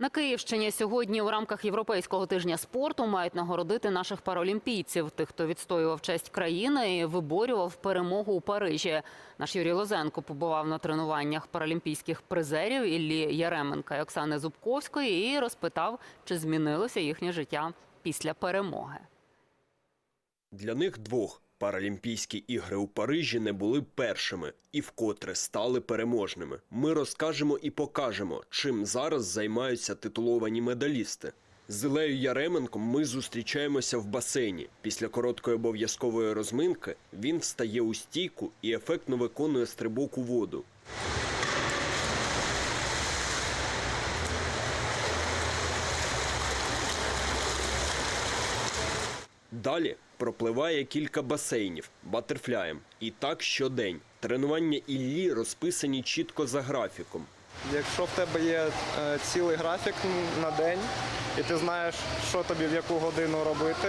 На Київщині сьогодні у рамках Європейського тижня спорту мають нагородити наших паралімпійців, тих, хто відстоював честь країни і виборював перемогу у Парижі. Наш Юрій Лозенко побував на тренуваннях паралімпійських призерів Іллі Яременка і Оксани Зубковської і розпитав, чи змінилося їхнє життя після перемоги. Для них двох Паралімпійські ігри у Парижі не були першими і вкотре стали переможними. Ми розкажемо і покажемо, чим зараз займаються титуловані медалісти. З Ілею Яременком ми зустрічаємося в басейні. Після короткої обов'язкової розминки він встає у стійку і ефектно виконує стрибок у воду. Далі пропливає кілька басейнів батерфляєм. І так щодень. Тренування Іллі розписані чітко за графіком. Якщо в тебе є е, цілий графік на день, і ти знаєш, що тобі в яку годину робити,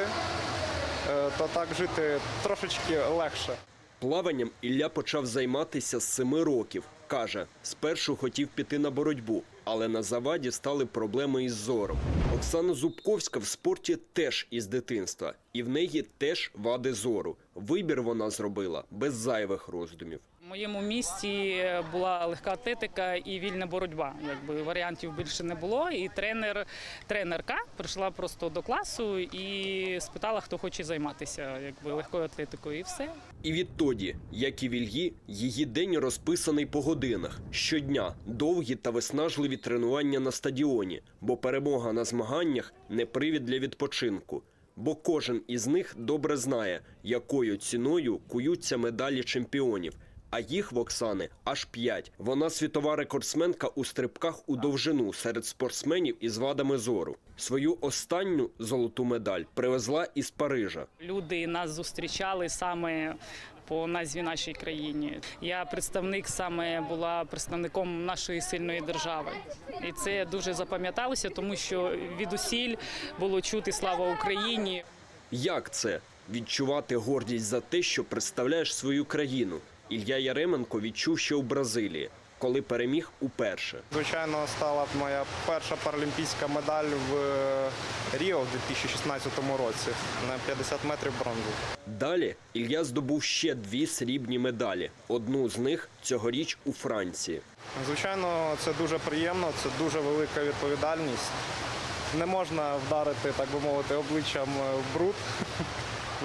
е, то так жити трошечки легше. Плаванням Ілля почав займатися з семи років. Каже, спершу хотів піти на боротьбу, але на заваді стали проблеми із зором. Оксана Зубковська в спорті теж із дитинства, і в неї теж вади зору. Вибір вона зробила без зайвих роздумів. Моєму місті була легка атлетика і вільна боротьба. Якби варіантів більше не було. І тренер, тренерка прийшла просто до класу і спитала, хто хоче займатися якби легкою атлетикою, і все. І відтоді, як і в Ільї, її день розписаний по годинах. Щодня довгі та виснажливі тренування на стадіоні, бо перемога на змаганнях не привід для відпочинку. Бо кожен із них добре знає, якою ціною куються медалі чемпіонів. А їх в Оксани аж п'ять. Вона світова рекордсменка у стрибках у довжину серед спортсменів із вадами зору. Свою останню золоту медаль привезла із Парижа. Люди нас зустрічали саме по назві нашій країні. Я представник саме була представником нашої сильної держави, і це дуже запам'яталося, тому що від усіль було чути слава Україні. Як це відчувати гордість за те, що представляєш свою країну? Ілля Яременко відчув ще у Бразилії, коли переміг уперше. Звичайно, стала моя перша паралімпійська медаль в е, Ріо в 2016 році на 50 метрів бронзу. Далі Ілля здобув ще дві срібні медалі. Одну з них цьогоріч у Франції. Звичайно, це дуже приємно, це дуже велика відповідальність. Не можна вдарити, так би мовити, обличчям е, в бруд.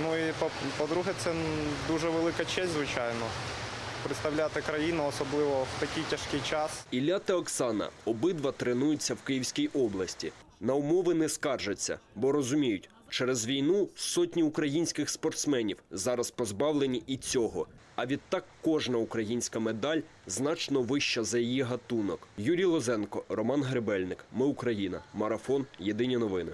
Ну і по- по-друге, це дуже велика честь, звичайно. Представляти країну, особливо в такий тяжкий час. Ілля та Оксана обидва тренуються в Київській області. На умови не скаржаться, бо розуміють, через війну сотні українських спортсменів зараз позбавлені і цього. А відтак кожна українська медаль значно вища за її гатунок. Юрій Лозенко, Роман Гребельник. Ми Україна. Марафон. Єдині новини.